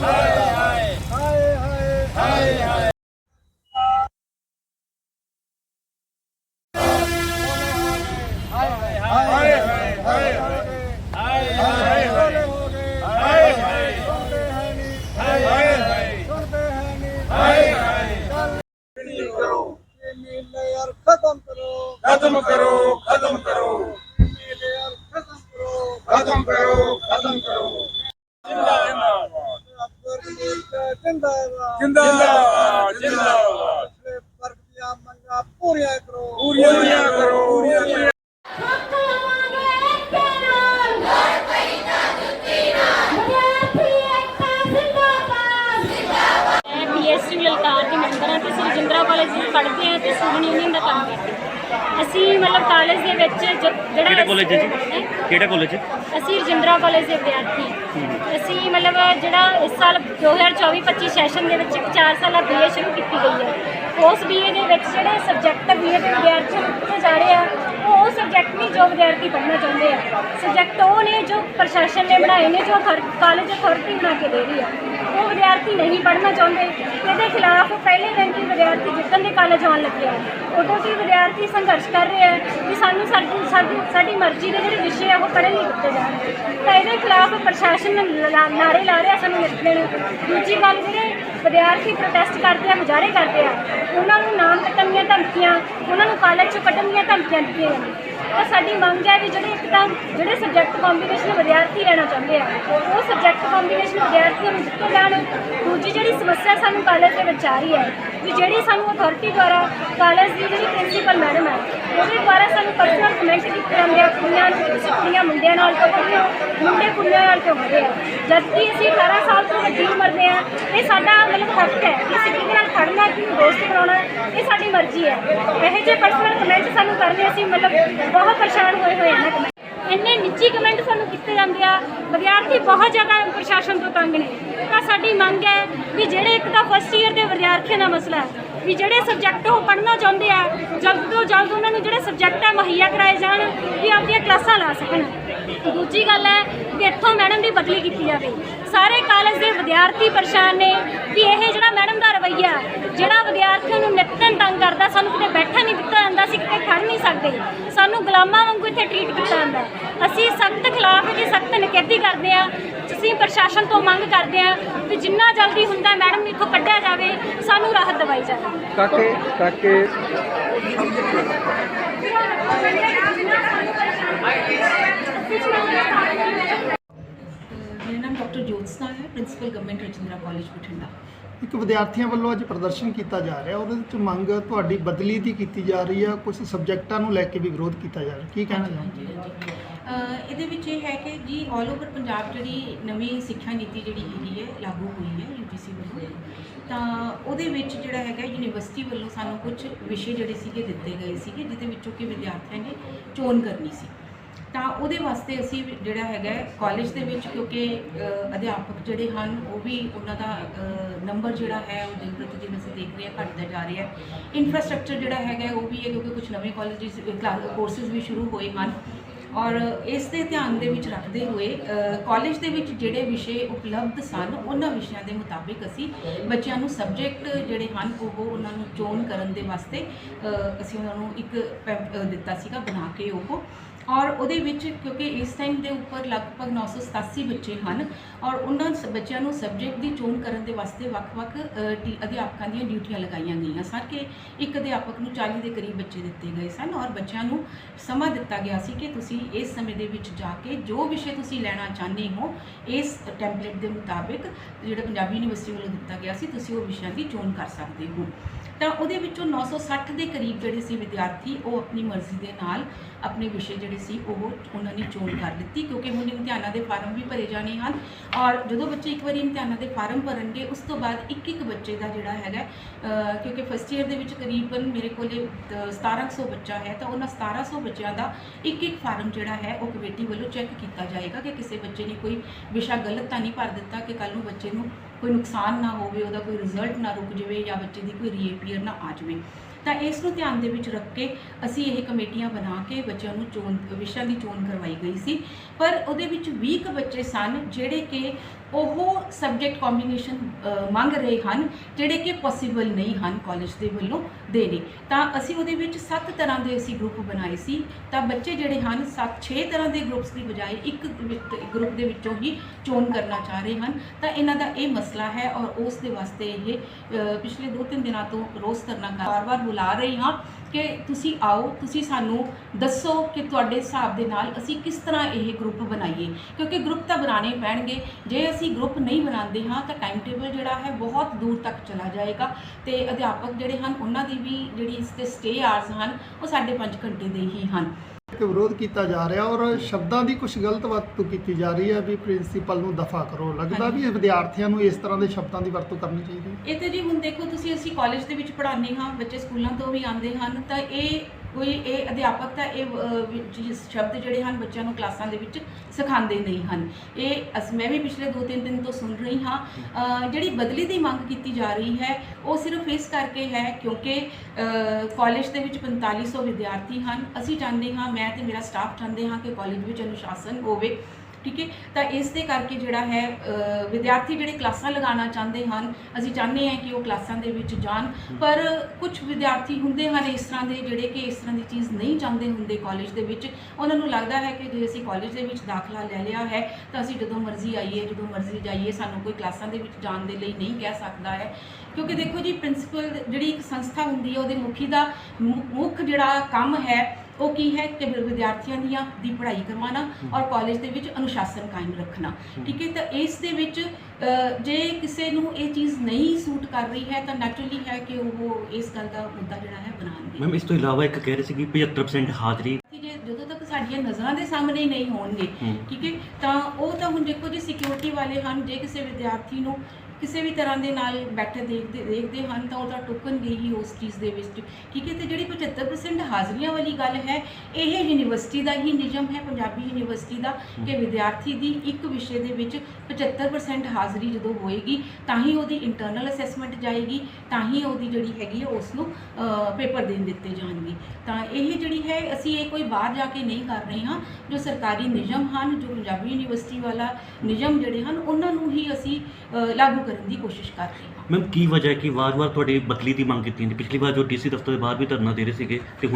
Hey! ਪੂਰੀਆਂ ਕਰੋ। ਪੂਰੀਆਂ ਕਰੋ। ਪੂਰੀਆਂ ਮੈਂ ਪੀਐਸਸੀ ਲਲਕਾਰ ਦੀ ਮੈਂਬਰ ਹਾਂ ਤੇ ਅਸੀਂ ਰਜਿੰਦਰਾ ਕਾਲਜ ਵਿੱਚ ਪੜ੍ਹਦੇ ਹਾਂ ਤੇ ਸਟੂਡੈਂਟ ਯੂਨੀਅਨ ਦਾ ਕੰਮ ਕਰਦੇ ਹਾਂ। ਅਸੀਂ ਮਤਲਬ ਕਾਲਜ ਦੇ ਵਿੱਚ ਜ- ਜਿਹੜਾ ਕਿਹੜੇ ਕਾਲਜ ਹੈ ਜੀ? ਹੈਂ? ਕਿਹੜਾ ਕਾਲਜ ਹੈ? ਅਸੀਂ ਰਜਿੰਦਰਾ ਕਾਲਜ ਦੇ ਵਿਦਿਆਰਥੀ ਹਾਂ। ਅਸੀਂ ਮਤਲਬ ਜਿਹੜਾ ਇਸ ਸਾਲ 2024-25 ਸੈਸ਼ਨ ਦੇ ਵਿੱਚ ਇੱਕ 4 ਸਾਲਾ ਬੀਏ ਸ਼ੁਰੂ ਕੀਤੀ ਗਈ ਹੈ। ਉਸ ਬੀਏ ਦੇ ਵਿੱਚ ਜਿਹੜੇ ਸਬਜੈਕਟ ਬੀਏ ਦੇ ਵਿਦਿਆਰਥੀਆਂ ਨੂੰ ਦਿੱਤੇ ਜਾ ਰਹੇ ਆ ਉਹ ਉਹ ਸਬਜੈਕਟ ਨਹੀਂ ਜੋ ਵਿਦਿਆਰਥੀ ਪੜ੍ਹਨਾ ਚਾਹੁੰਦੇ ਆ ਸਬਜੈਕਟ ਉਹ ਨੇ ਜੋ ਪ੍ਰਸ਼ਾਸਨ ਨੇ ਬਣਾਏ ਨੇ ਜੋ ਕਾਲਜ ਅਥਾਰਟੀ ਬਣਾ ਕੇ ਦੇ ਰਹੀ ਹੈ ਉਹ ਵਿਦਿਆਰਥੀ ਨਹੀਂ ਪੜ੍ਹਨਾ ਚਾਹੁੰਦੇ। ਇਹਦੇ ਖਿਲਾਫ ਪਹਿਲੇ ਦਿਨ ਹੀ ਵਿਦਿਆਰਥੀ ਜਿੱਤਣ ਦੇ ਕਾਲਜ ਆਉਣ ਲੱਗੇ ਆ ਉਦੋਂ ਤੋਂ ਹੀ ਵਿਦਿਆਰਥੀ ਸੰਘਰਸ਼ ਕਰ ਰਹੇ ਹੈ ਕਿ ਸਾਨੂੰ ਸਾਡੀ ਸਾਡੀ ਸਾਡੀ ਮਰਜ਼ੀ ਦੇ ਜਿਹੜੇ ਵਿਸ਼ੇ ਆ ਉਹ ਪੜ੍ਹਨ ਨਹੀਂ ਦਿੱਤੇ ਜਾਣ। ਤਾਂ ਇਹਦੇ ਖਿਲਾਫ ਪ੍ਰਸ਼ਾਸਨ ਲਾ- ਨਾਅਰੇ ਲਾ ਰਿਹਾ ਸਾਨੂੰ ਨਿਕਲਣ ਨੂੰ ਦੂਜੀ ਗੱਲ ਜਿਹੜੇ ਵਿਦਿਆਰਥੀ ਪ੍ਰੋਟੈਸਟ ਕਰਦੇ ਆ, ਮੁਜ਼ਾਹਰੇ ਕਰਦੇ ਆ, ਉਹਨਾਂ ਨੂੰ ਨਾਮ ਕੱਟਣ ਦੀਆਂ ਧਮਕੀਆਂ, ਉਹਨਾਂ ਨੂੰ ਕਾਲਜ ਚੋਂ ਕੱਢਣ ਦੀਆਂ ਧਮਕੀਆਂ ਦਿੱਤੀਆਂ ਜਾਂਦੀਆਂ। ਤਾਂ ਸਾਡੀ ਮੰਗ ਹੈ ਵੀ ਜਿਹੜੇ ਇੱਕ ਤਾਂ ਜਿਹੜੇ ਸਬਜੈਕਟ ਕੰਬੀਨੇਸ਼ਨ ਵਿਦਿਆਰਥੀ ਲੈਣਾ ਚਾਹੁੰਦੇ ਆ, ਉਹ ਸਬਜੈਕਟ ਕੰਬੀਨੇਸ਼ਨ ਵਿਦਿਆਰਥੀਆਂ ਨੂੰ ਦਿੱਤੇ ਜਾਣ। ਦੂਜੀ ਜਿਹੜੀ ਸਮੱਸਿਆ ਸਾਨੂੰ ਕਾਲਜ ਦੇ ਵਿੱਚ ਆ ਰਹੀ ਹੈ, ਵੀ ਜਿਹੜੀ ਸਾਨੂੰ ਅਥਾਰਟੀ ਦੁਆਰਾ ਕਾਲਜ ਦੀ ਜਿਹੜੀ ਪ੍ਰਿੰਸੀਪਲ ਮੈਡਮ ਹੈ, ਉਹਦੇ ਦੁਆਰਾ ਸਾਨੂੰ ਪਰਸਨਲ ਕਮੈਂਟ ਕੀਤੇ ਜਾਂਦੇ ਆ, ਕੁੜੀਆਂ ਨੂੰ ਤੁਸੀਂ ਕੁੜੀਆਂ ਮੁੰਡਿਆਂ ਨਾਲ ਕਿਉਂ ਕਰਦੇ ਹੋ, ਮੁੰਡੇ ਕੁੜੀਆਂ ਨਾਲ ਕਿਉਂ ਕਰਦੇ ਆ? ਜਦਕਿ ਅਸੀਂ 18 ਸਾਲ ਤੋਂ ਵੱਡੀ ਉਮਰ ਦੇ ਆ ਇਹ ਸਾਡਾ ਮਤਲਬ ਹੱਕ ਹੈ ਕਿ ਅਸੀਂ ਕਿਹਦੇ ਨਾਲ ਖੜਨਾ ਕਿ ਦੋਸਤ ਬਣਾਉਣਾ, ਇਹ ਸਾਡੀ ਮਰਜ਼ੀ ਹੈ। ਇਹੋ ਜਿਹੇ ਪਰਸਨਲ ਕਮੈਂਟ ਸਾਨੂੰ ਕਰਨੇ ਅਸੀਂ ਮਤਲਬ ਬਹੁਤ ਪਰੇਸ਼ਾਨ ਹੋਏ ਹੋਏ ਹਾਂ ਕਮੈਂਟ। ਇੰਨੇ ਨਿੱਜੀ ਕਮੈਂਟ ਸਾਨੂੰ ਕੀਤੇ ਜਾਂਦੇ ਆ। ਵਿਦਿਆਰਥੀ ਬਹੁਤ ਜ਼ਿਆਦਾ ਪ੍ਰਸ਼ਾਸਨ ਤੋਂ ਤੰਗ ਨੇ। ਤਾਂ ਸਾਡੀ ਮੰਗ ਹੈ ਵੀ ਜਿਹੜੇ ਇੱਕ ਤਾਂ ਫਸਟ ਈਅਰ ਦੇ ਵਿਦਿਆਰਥੀਆਂ ਦਾ ਮਸਲਾ ਹੈ, ਵੀ ਜਿਹੜੇ ਸਬਜੈਕਟ ਉਹ ਪੜ੍ਹਨਾ ਚਾਹੁੰਦੇ ਆ, ਜਲਦ ਤੋਂ ਜਲਦ ਉਹਨਾਂ ਨੂੰ ਜਿਹੜੇ ਸਬਜੈਕਟ ਆ ਮੁਹੱਈਆ ਕਰਾਏ ਜਾਣ, ਵੀ ਆਪਣੀਆਂ ਕਲਾਸਾਂ ਲਾ ਸਕਣ। ਦੂਜੀ ਗੱਲ ਹੈ ਕਿ ਇੱਥੋਂ ਮੈਡਮ ਦੀ ਬਦਲੀ ਕੀਤੀ ਜਾਵੇ। ਸਾਰੇ ਕਾਲਜ ਦੇ ਵਿਦਿਆਰਥੀ ਪਰੇਸ਼ਾਨ ਨੇ ਵੀ ਇਹ ਜਿਹੜਾ ਮੈਡਮ ਦਾ ਰਵੱਈਆ ਜਿਹੜਾ ਵਿਦਿਆਰਥੀਆਂ ਨੂੰ ਨਿਤਨ ਤੰਗ ਕਰਦਾ ਸਾਨੂੰ ਕਿਤੇ ਬੈਠਣ ਨਹੀਂ ਦਿੱਤਾ ਜਾਂਦਾ ਅਸੀਂ ਕਿਤੇ ਖੜ ਨਹੀਂ ਸਕਦੇ। ਸਾਨੂੰ ਗੁਲਾਮਾਂ ਵਾਂਗੂ ਇੱਥੇ ਟਰੀਟ ਕੀਤਾ ਜਾਂਦਾ। ਅਸੀਂ ਸਖਤ ਖਿਲਾਫ ਦੀ ਸਖਤ ਨਿਖੇਧੀ ਕਰਦੇ ਆ ਅਸੀਂ ਪ੍ਰਸ਼ਾਸਨ ਤੋਂ ਮੰਗ ਕਰਦੇ ਆ ਕਿ ਜਿੰਨਾ ਜਲਦੀ ਹੁੰਦਾ ਮੈਡਮ ਨੂੰ ਇੱਥੋਂ ਕੱਢਿਆ ਜਾਵੇ ਸਾਨੂੰ ਰਾਹਤ ਦਿਵਾਈ ਜਾਵੇ। ਕਾਕੇ ਕਾਕੇ। ਮੇਰਾ ਨਾਮ ਡਾਕਟਰ ਜੋਤਸਨਾ ਹੈ principal government Rajindra college Bathinda ਇੱਕ ਵਿਦਿਆਰਥੀਆਂ ਵੱਲੋਂ ਅੱਜ ਪ੍ਰਦਰਸ਼ਨ ਕੀਤਾ ਜਾ ਰਿਹਾ ਉਹਦੇ ਵਿੱਚ ਮੰਗ ਤੁਹਾਡੀ ਬਦਲੀ ਦੀ ਕੀਤੀ ਜਾ ਰਹੀ ਆ ਕੁਝ ਸਬਜੈਕਟਾਂ ਨੂੰ ਲੈ ਕੇ ਵੀ ਵਿਰੋਧ ਕੀਤਾ ਜਾ ਰਿਹਾ ਕੀ ਕਹਿਣਾ ਚਾਹੁੰਦੇ ਇਹਦੇ ਵਿੱਚ ਇਹ ਹੈ ਕਿ ਜੀ ਆਲ ਓਵਰ ਪੰਜਾਬ ਜਿਹੜੀ ਨਵੀਂ ਸਿੱਖਿਆ ਨੀਤੀ ਜਿਹੜੀ ਹੈਗੀ ਹੈ ਲਾਗੂ ਹੋਈ ਹੈ ਯੂਜੀਸੀ ਵੱਲੋਂ ਤਾਂ ਉਹਦੇ ਵਿੱਚ ਜਿਹੜਾ ਹੈਗਾ ਯੂਨੀਵਰਸਿਟੀ ਵੱਲੋਂ ਸਾਨੂੰ ਕੁਝ ਵਿਸ਼ੇ ਜਿਹੜੇ ਸੀਗੇ ਦਿੱਤੇ ਗਏ ਸੀਗੇ ਜਿਹਦੇ ਵਿੱਚੋਂ ਕਿ ਵਿਦਿਆਰਥੀਆਂ ਨੇ ਚੋਣ ਕਰਨੀ ਸੀ। ਤਾਂ ਉਹਦੇ ਵਾਸਤੇ ਅਸੀਂ ਜਿਹੜਾ ਹੈਗਾ ਕਾਲਜ ਦੇ ਵਿੱਚ, ਕਿਉਂਕਿ ਅਧਿਆਪਕ ਜਿਹੜੇ ਹਨ, ਉਹ ਵੀ ਉਹਨਾਂ ਦਾ ਨੰਬਰ ਜਿਹੜਾ ਹੈ, ਉਹ ਦਿਨ ਪ੍ਰਤੀ ਦਿਨ ਅਸੀਂ ਦੇਖ ਰਹੇ ਹਾਂ, ਘਟਦਾ ਜਾ ਰਿਹਾ ਹੈ। ਇਨਫਰਾਸਟ੍ਰਕਚਰ ਜਿਹੜਾ ਹੈਗਾ ਉਹ ਵੀ ਹੈ ਕਿਉਂਕਿ ਕੁਝ ਨਵੇਂ ਕਾਲਜਸ ਕੋਰਸਿਸ ਵੀ ਸ਼ੁਰੂ ਹੋਏ ਹਨ। ਔਰ ਇਸ ਦੇ ਧਿਆਨ ਦੇ ਵਿੱਚ ਰੱਖਦੇ ਹੋਏ ਕਾਲਜ ਦੇ ਵਿੱਚ ਜਿਹੜੇ ਵਿਸ਼ੇ ਉਪਲਬਧ ਸਨ, ਉਹਨਾਂ ਵਿਸ਼ਿਆਂ ਦੇ ਮੁਤਾਬਿਕ ਅਸੀਂ ਬੱਚਿਆਂ ਨੂੰ ਸਬਜੈਕਟ ਜਿਹੜੇ ਹਨ, ਉਹ ਉਹਨਾਂ ਨੂੰ ਚੋਣ ਕਰਨ ਦੇ ਵਾਸਤੇ ਅਸੀਂ ਉਹਨਾਂ ਨੂੰ ਇੱਕ ਪੈਂਪ- ਦਿੱਤਾ ਸੀਗਾ ਬਣਾ ਕੇ ਉਹ। ਔਰ ਉਹਦੇ ਵਿੱਚ ਕਿਉਂਕਿ ਇਸ ਟਾਈਮ ਦੇ ਉੱਪਰ ਲਗਭਗ 987 ਬੱਚੇ ਹਨ ਔਰ ਉਹਨਾਂ ਸ- ਬੱਚਿਆਂ ਨੂੰ ਸਬਜੈਕਟ ਦੀ ਚੋਣ ਕਰਨ ਦੇ ਵਾਸਤੇ ਵੱਖ-ਵੱਖ ਟੀ- ਅਧਿਆਪਕਾਂ ਦੀਆਂ ਡਿਊਟੀਆਂ ਲਗਾਈਆਂ ਗਈਆਂ ਸਨ ਕਿ ਇੱਕ ਅਧਿਆਪਕ ਨੂੰ 40 ਦੇ ਕਰੀਬ ਬੱਚੇ ਦਿੱਤੇ ਗਏ ਸਨ ਔਰ ਬੱਚਿਆਂ ਨੂੰ ਸਮਾਂ ਦਿੱਤਾ ਗਿਆ ਸੀ ਕਿ ਤੁਸੀਂ ਇਸ ਸਮੇਂ ਦੇ ਵਿੱਚ ਜਾ ਕੇ ਜੋ ਵਿਸ਼ੇ ਤੁਸੀਂ ਲੈਣਾ ਚਾਹੁੰਦੇ ਹੋ ਇਸ ਟੈਂਪਲੇਟ ਦੇ ਮੁਤਾਬਿਕ ਜਿਹੜਾ ਪੰਜਾਬੀ ਯੂਨੀਵਰਸਿਟੀ ਵੱਲੋਂ ਦਿੱਤਾ ਗਿਆ ਸੀ, ਤੁਸੀਂ ਉਹ ਵਿਸ਼ਿਆਂ ਦੀ ਚੋਣ ਕਰ ਸਕਦੇ ਹੋ। ਤਾਂ ਉਹਦੇ ਵਿੱਚੋਂ 960 ਦੇ ਕਰੀਬ ਜਿਹੜੇ ਸੀ ਵਿਦਿਆਰਥੀ ਉਹ ਆਪਣੀ ਮਰਜ਼ੀ ਦੇ ਨਾਲ ਆਪਣੇ ਵਿਸ਼ੇ ਜਿਹੜੇ ਸੀ ਉਹ ਉਹਨਾਂ ਨੇ ਚੋਣ ਕਰ ਲਿੱਤੀ ਕਿਉਂਕਿ ਹੁਣ ਇਮਤਿਹਾਨਾਂ ਦੇ ਫਾਰਮ ਵੀ ਭਰੇ ਜਾਣੇ ਹਨ ਔਰ ਜਦੋਂ ਬੱਚੇ ਇੱਕ ਵਾਰੀ ਇਮਤਿਹਾਨਾਂ ਦੇ ਫਾਰਮ ਭਰਨਗੇ ਉਸ ਤੋਂ ਬਾਅਦ ਇੱਕ ਇੱਕ ਬੱਚੇ ਦਾ ਜਿਹੜਾ ਹੈਗਾ ਕਿਉਂਕਿ ਫਸਟ ਈਅਰ ਦੇ ਵਿੱਚ ਕਰੀਬਨ ਮੇਰੇ ਕੋਲੇ ਅਹ, 1700 ਬੱਚਾ ਹੈ ਤਾਂ ਉਹਨਾਂ 1700 ਬੱਚਿਆਂ ਦਾ ਇੱਕ ਇੱਕ ਫਾਰਮ ਜਿਹੜਾ ਹੈ ਉਹ ਕਮੇਟੀ ਵੱਲੋਂ ਚੈੱਕ ਕੀਤਾ ਜਾਏਗਾ ਕਿ ਕਿਸੇ ਬੱਚੇ ਨੇ ਕੋਈ ਵਿਸ਼ਾ ਗਲਤ ਤਾਂ ਨਹੀਂ ਭਰ ਦਿੱਤਾ ਕਿ ਕੱਲ ਨੂੰ ਬੱਚੇ ਨੂੰ ਕੋਈ ਨੁਕਸਾਨ ਨਾ ਹੋਵੇ, ਉਹਦਾ ਕੋਈ ਰਿਜ਼ਲਟ ਨਾ ਰੁਕ ਜਾਵੇ ਜਾਂ ਬੱਚੇ ਦੀ ਕੋਈ ਰੀਅਪੀਅਰ ਨਾ ਆ ਜਾਵੇ। ਤਾਂ ਇਸ ਨੂੰ ਧਿਆਨ ਦੇ ਵਿੱਚ ਰੱਖ ਕੇ ਅਸੀਂ ਇਹ ਕਮੇਟੀਆਂ ਬਣਾ ਕੇ ਬੱਚਿਆਂ ਨੂੰ ਚੋਣ, ਵਿਸ਼ਿਆਂ ਦੀ ਚੋਣ ਕਰਵਾਈ ਗਈ ਸੀ। ਪਰ ਉਹਦੇ ਵਿੱਚ 20 ਕੁ ਬੱਚੇ ਸਨ ਜਿਹੜੇ ਕਿ ਉਹ ਸਬਜੈਕਟ ਕੰਬੀਨੇਸ਼ਨ ਮੰਗ ਰਹੇ ਹਨ, ਜਿਹੜੇ ਕਿ ਪੋਸੀਬਲ ਨਹੀਂ ਹਨ ਕਾਲਜ ਦੇ ਵੱਲੋਂ ਦੇਣੇ। ਤਾਂ ਅਸੀਂ ਉਹਦੇ ਵਿੱਚ 7 ਤਰ੍ਹਾਂ ਦੇ ਅਸੀਂ ਗਰੁੱਪ ਬਣਾਏ ਸੀ। ਤਾਂ ਬੱਚੇ ਜਿਹੜੇ ਹਨ 7 6 ਤਰ੍ਹਾਂ ਦੇ ਗਰੁੱਪਸ ਦੀ ਬਜਾਏ ਇੱਕ ਗਰੁੱਪ ਦੇ ਵਿੱਚੋਂ ਹੀ ਚੋਣ ਕਰਨਾ ਚਾਹ ਰਹੇ ਹਨ। ਤਾਂ ਇਹਨਾਂ ਦਾ ਇਹ ਮਸਲਾ ਹੈ ਔਰ ਉਸ ਦੇ ਵਾਸਤੇ ਇਹ ਪਿਛਲੇ 2-3 ਦਿਨਾਂ ਤੋਂ ਰੋਜ਼ ਧਰਨਾ ਕਰ ਵਾਰ-ਵਾਰ ਬੁਲਾ ਰਹੀ ਹਾਂ ਕਿ ਤੁਸੀਂ ਆਓ, ਤੁਸੀਂ ਸਾਨੂੰ ਦੱਸੋ ਕਿ ਤੁਹਾਡੇ ਹਿਸਾਬ ਦੇ ਨਾਲ ਅਸੀਂ ਕਿਸ ਤਰ੍ਹਾਂ ਇਹ ਗਰੁੱਪ ਬਣਾਈਏ। ਕਿਉਂਕਿ ਗਰੁੱਪ ਤਾਂ ਬਣਾਉਣੇ ਪੈਣਗੇ। ਜੇ ਅਸੀਂ ਗਰੁੱਪ ਨਹੀਂ ਬਣਾਉਂਦੇ ਹਾਂ ਤਾਂ ਟਾਈਮ ਟੇਬਲ ਜਿਹੜਾ ਹੈ ਬਹੁਤ ਦੂਰ ਤੱਕ ਚਲਾ ਜਾਏਗਾ ਤੇ ਅਧਿਆਪਕ ਜਿਹੜੇ ਹਨ, ਉਹਨਾਂ ਦੀ ਵੀ ਜਿਹੜੀ ਇਸ ਤੇ ਸਟੇ ਆਰਸ ਹਨ, ਉਹ 5.5 ਘੰਟੇ ਦੇ ਹੀ ਹਨ। ਕਿ ਵਿਰੋਧ ਕੀਤਾ ਜਾ ਰਿਹਾ ਔਰ ਸ਼ਬਦਾਂ ਦੀ ਕੁਝ ਗਲਤ ਵਰਤੋਂ ਕੀਤੀ ਜਾ ਰਹੀ ਹੈ ਵੀ ਪ੍ਰਿੰਸੀਪਲ ਨੂੰ ਦਫਾ ਕਰੋ। ਲੱਗਦਾ ਵੀ ਵਿਦਿਆਰਥੀਆਂ ਨੂੰ ਇਸ ਤਰ੍ਹਾਂ ਦੇ ਸ਼ਬਦਾਂ ਦੀ ਵਰਤੋਂ ਕਰਨੀ ਚਾਹੀਦੀ ਹੈ। ਇਹ ਤੇ ਜੀ ਹੁਣ ਦੇਖੋ ਤੁਸੀਂ ਅਸੀਂ ਕਾਲਜ ਦੇ ਵਿੱਚ ਪੜ੍ਹਾਉਂਦੇ ਹਾਂ ਬੱਚੇ ਸਕੂਲਾਂ ਤੋਂ ਵੀ ਆਉਂਦੇ ਹਨ ਤਾਂ ਇਹ ਕੋਈ ਇਹ ਅਧਿਆਪਕ ਤਾਂ ਇਹ ਸ਼ਬਦ ਜਿਹੜੇ ਹਨ ਬੱਚਿਆਂ ਨੂੰ ਕਲਾਸਾਂ ਦੇ ਵਿੱਚ ਸਿਖਾਉਂਦੇ ਨਹੀਂ ਹਨ। ਇਹ ਅਸ, ਮੈਂ ਵੀ ਪਿਛਲੇ 2-3 ਦਿਨ ਤੋਂ ਸੁਣ ਰਹੀ ਹਾਂ ਜਿਹੜੀ ਬਦਲੀ ਦੀ ਮੰਗ ਕੀਤੀ ਜਾ ਰਹੀ ਹੈ, ਉਹ ਸਿਰਫ ਇਸ ਕਰਕੇ ਹੈ ਕਿਉਂਕਿ ਕਾਲਜ ਦੇ ਵਿੱਚ 4500 ਵਿਦਿਆਰਥੀ ਹਨ। ਅਸੀਂ ਚਾਹੁੰਦੇ ਹਾਂ, ਮੈਂ ਤੇ ਮੇਰਾ ਸਟਾਫ ਚਾਹੁੰਦੇ ਹਾਂ ਕਿ ਕਾਲਜ ਵਿੱਚ ਅਨੁਸ਼ਾਸਨ ਹੋਵੇ। ਠੀਕ ਹੈ? ਤਾਂ ਇਸ ਦੇ ਕਰਕੇ ਜਿਹੜਾ ਹੈ ਵਿਦਿਆਰਥੀ ਜਿਹੜੇ ਕਲਾਸਾਂ ਲਗਾਉਣਾ ਚਾਹੁੰਦੇ ਹਨ, ਅਸੀਂ ਚਾਹੁੰਦੇ ਹਾਂ ਕਿ ਉਹ ਕਲਾਸਾਂ ਦੇ ਵਿੱਚ ਜਾਣ। ਪਰ ਕੁਝ ਵਿਦਿਆਰਥੀ ਹੁੰਦੇ ਹਨ ਇਸ ਤਰ੍ਹਾਂ ਦੇ ਜਿਹੜੇ ਕਿ ਇਸ ਤਰ੍ਹਾਂ ਦੀ ਚੀਜ਼ ਨਹੀਂ ਚਾਹੁੰਦੇ ਹੁੰਦੇ ਕਾਲਜ ਦੇ ਵਿੱਚ। ਉਹਨਾਂ ਨੂੰ ਲੱਗਦਾ ਹੈ ਕਿ ਜੇ ਅਸੀਂ ਕਾਲਜ ਦੇ ਵਿੱਚ ਦਾਖਲਾ ਲੈ ਲਿਆ ਹੈ, ਤਾਂ ਅਸੀਂ ਜਦੋਂ ਮਰਜ਼ੀ ਆਈਏ, ਜਦੋਂ ਮਰਜ਼ੀ ਜਾਈਏ, ਸਾਨੂੰ ਕੋਈ ਕਲਾਸਾਂ ਦੇ ਵਿੱਚ ਜਾਣ ਦੇ ਲਈ ਨਹੀਂ ਕਹਿ ਸਕਦਾ ਹੈ। ਕਿਉਂਕਿ ਦੇਖੋ ਜੀ ਪ੍ਰਿੰਸੀਪਲ ਜਿਹੜੀ ਇੱਕ ਸੰਸਥਾ ਹੁੰਦੀ ਹੈ, ਉਹਦੇ ਮੁਖੀ ਦਾ ਮੁੱਖ ਜਿਹੜਾ ਕੰਮ ਹੈ ਉਹ ਕੀ ਹੈ ਕਿ ਵਿਦਿਆਰਥੀਆਂ ਦੀਆਂ ਦੀ ਪੜ੍ਹਾਈ ਕਰਵਾਉਣਾ ਔਰ ਕਾਲਜ ਦੇ ਵਿੱਚ ਅਨੁਸ਼ਾਸਨ ਕਾਇਮ ਰੱਖਣਾ। ਠੀਕ ਹੈ? ਤਾਂ ਇਸ ਦੇ ਵਿੱਚ ਅ, ਜੇ ਕਿਸੇ ਨੂੰ ਇਹ ਚੀਜ਼ ਨਹੀਂ ਸੂਟ ਕਰ ਰਹੀ ਹੈ ਤਾਂ ਨੈਚੁਰਲੀ ਹੈ ਕਿ ਉਹ ਇਸ ਗੱਲ ਦਾ ਮੁੱਦਾ ਜਿਹੜਾ ਹੈ ਬਣਾਉਣਗੇ ਮੈਮ ਇਸ ਤੋਂ ਇਲਾਵਾ ਇੱਕ ਕਹਿ ਰਹੇ ਸੀ ਕਿ 75% ਹਾਜ਼ਰੀ। ਜਦੋਂ ਤੱਕ ਸਾਡੀਆਂ ਨਜ਼ਰਾਂ ਦੇ ਸਾਹਮਣੇ ਹੀ ਨਹੀਂ ਹੋਣਗੇ ਹੂੰ। ਠੀਕ ਹੈ? ਤਾਂ ਉਹ ਤਾਂ ਹੁਣ ਦੇਖੋ ਜੀ ਸਿਕਿਉਰਿਟੀ ਵਾਲੇ ਹਨ ਜੇ ਕਿਸੇ ਵਿਦਿਆਰਥੀ ਨੂੰ ਕਿਸੇ ਵੀ ਤਰ੍ਹਾਂ ਦੇ ਨਾਲ ਬੈਠੇ ਦੇਖਦੇ ਦੇਖਦੇ ਹਨ ਤਾਂ ਉਹਦਾ ਟੋਕਨਗੇ ਹੀ ਉਸ ਚੀਜ਼ ਦੇ ਵਿੱਚ ਠੀਕ ਹੈ ਤੇ ਜਿਹੜੀ 75% ਹਾਜ਼ਰੀਆਂ ਵਾਲੀ ਗੱਲ ਹੈ ਇਹ ਯੂਨੀਵਰਸਿਟੀ ਦਾ ਹੀ ਨਿਯਮ ਹੈ ਪੰਜਾਬੀ ਯੂਨੀਵਰਸਿਟੀ ਦਾ ਕਿ ਵਿਦਿਆਰਥੀ ਦੀ ਇੱਕ ਵਿਸ਼ੇ ਦੇ ਵਿੱਚ 75% ਹਾਜ਼ਰੀ ਜਦੋਂ ਹੋਏਗੀ ਤਾਂ ਹੀ ਉਹਦੀ ਇੰਟਰਨਲ ਅਸੈਸਮੈਂਟ ਜਾਏਗੀ ਤਾਂ ਹੀ ਉਹਦੀ ਜਿਹੜੀ ਹੈਗੀ ਹੈ ਉਸ ਨੂੰ ਪੇਪਰ ਦੇਣ ਦਿੱਤੇ ਜਾਣਗੇ। ਤਾਂ ਇਹ ਜਿਹੜੀ ਹੈ ਅਸੀਂ ਇਹ ਕੋਈ ਬਾਹਰ ਜਾ ਕੇ ਨਹੀਂ ਕਰ ਰਹੇ ਹਾਂ ਜੋ ਸਰਕਾਰੀ ਨਿਯਮ ਹਨ ਜੋ ਪੰਜਾਬੀ ਯੂਨੀਵਰਸਿਟੀ ਵਾਲਾ ਨਿਯਮ ਜਿਹੜੇ ਹਨ ਉਹਨਾਂ ਨੂੰ ਹੀ ਅਸੀਂ ਲਾਗੂ ਕਰਨ ਦੀ ਕੋਸ਼ਿਸ਼ ਕਰ ਰਹੇ ਹਾਂ। ਮੈਮ ਕੀ ਵਜ੍ਹਾ ਹੈ ਕਿ ਵਾਰ-ਵਾਰ ਤੁਹਾਡੀ ਬਦਲੀ ਦੀ ਮੰਗ ਕੀਤੀ ਜਾਂਦੀ ਪਿਛਲੀ ਵਾਰ ਜੋ ਡੀਸੀ ਦਫ਼ਤਰ ਦੇ ਬਾਹਰ ਵੀ ਧਰਨਾ ਦੇ ਰਹੇ ਸੀਗੇ ਤੇ ਹੁਣ